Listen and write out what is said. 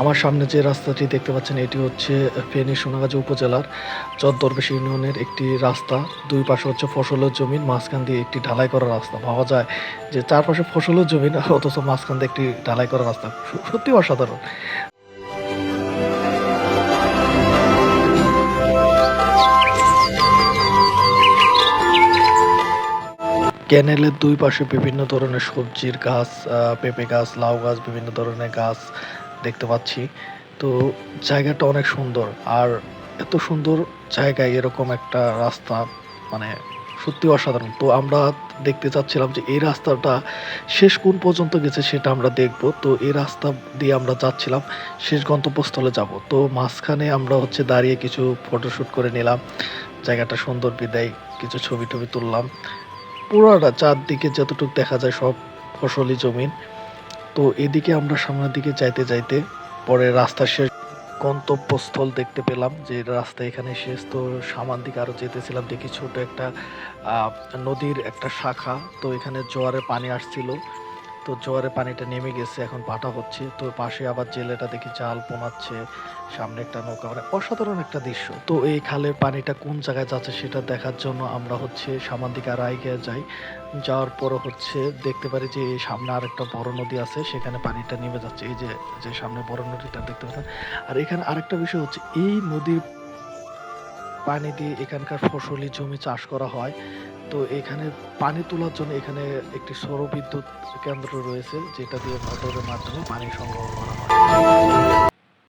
আমার সামনে যে রাস্তাটি দেখতে পাচ্ছেন, এটি হচ্ছে ফেনী সোনাগাজী উপজেলার চরদরবেশ ইউনিয়নের একটি রাস্তা। দুই পাশে হচ্ছে ফসলের জমিন মাঝখান দিয়ে একটি ঢালাই করা রাস্তা ভাবা যায়। যে চারপাশে ফসলের জমিন অথচ মাঝখান দিয়ে একটি ঢালাই করা রাস্তা, সত্যি অসাধারণ। ক্যানেলের দুই পাশে বিভিন্ন ধরনের সবজির গাছ পেঁপে গাছ, লাউ গাছ, বিভিন্ন ধরনের গাছ দেখতে পাচ্ছি। তো জায়গাটা অনেক সুন্দর। আর এত সুন্দর জায়গায় এরকম একটা রাস্তা মানে সত্যি অসাধারণ। তো আমরা দেখতে চাচ্ছিলাম যে এই রাস্তাটা শেষ কোন পর্যন্ত গেছে সেটা আমরা দেখব। তো এই রাস্তা দিয়ে আমরা যাচ্ছিলাম, শেষ গন্তব্যস্থলে যাব। তো মাঝখানে আমরা হচ্ছে দাঁড়িয়ে কিছু ফটোশ্যুট করে নিলাম। জায়গাটা সুন্দর বিদায়, কিছু ছবি টবি তুললাম। পুরোটা চারদিকে যতটুকু দেখা যায় সব ফসলি জমিন। তো এদিকে আমরা সামনের দিকে যাইতে যাইতে পরে রাস্তার শেষ গন্তব্যস্থল দেখতে পেলাম, যে রাস্তা এখানে শেষ। তো সামান দিকে আরও যেতেছিলাম, দেখি ছোট একটা নদীর একটা শাখা। তো এখানে জোয়ারে পানি আসছিল। তো জোয়ারে পানিটা নেমে গেছে, এখন পাটা হচ্ছে। তো পাশে আবার জেলেটা দেখি জাল পোনাচ্ছে, সামনে একটা নৌকা। মানে অসাধারণ একটা দৃশ্য। তো এই খালের পানিটা কোন জায়গায় যাচ্ছে সেটা দেখার জন্য আমরা হচ্ছে সামান দিকে আর এগিয়ে যাই। যাওয়ার পরে হচ্ছে দেখতে পারি যে এই সামনে আরেকটা বড় নদী আছে, সেখানে পানিটা নেমে যাচ্ছে। এই যে যে সামনে বড় নদীটা দেখতে পাচ্ছেন। আর এখানে আরেকটা বিষয় হচ্ছে, এই নদীর পানি দিয়ে এখানকার ফসলি জমি চাষ করা হয়। তো এখানে পানি তোলার জন্য এখানে একটি সৌর বিদ্যুৎ কেন্দ্র রয়েছে, যেটা দিয়ে মোটরের মাধ্যমে পানি সংগ্রহ করা হয়।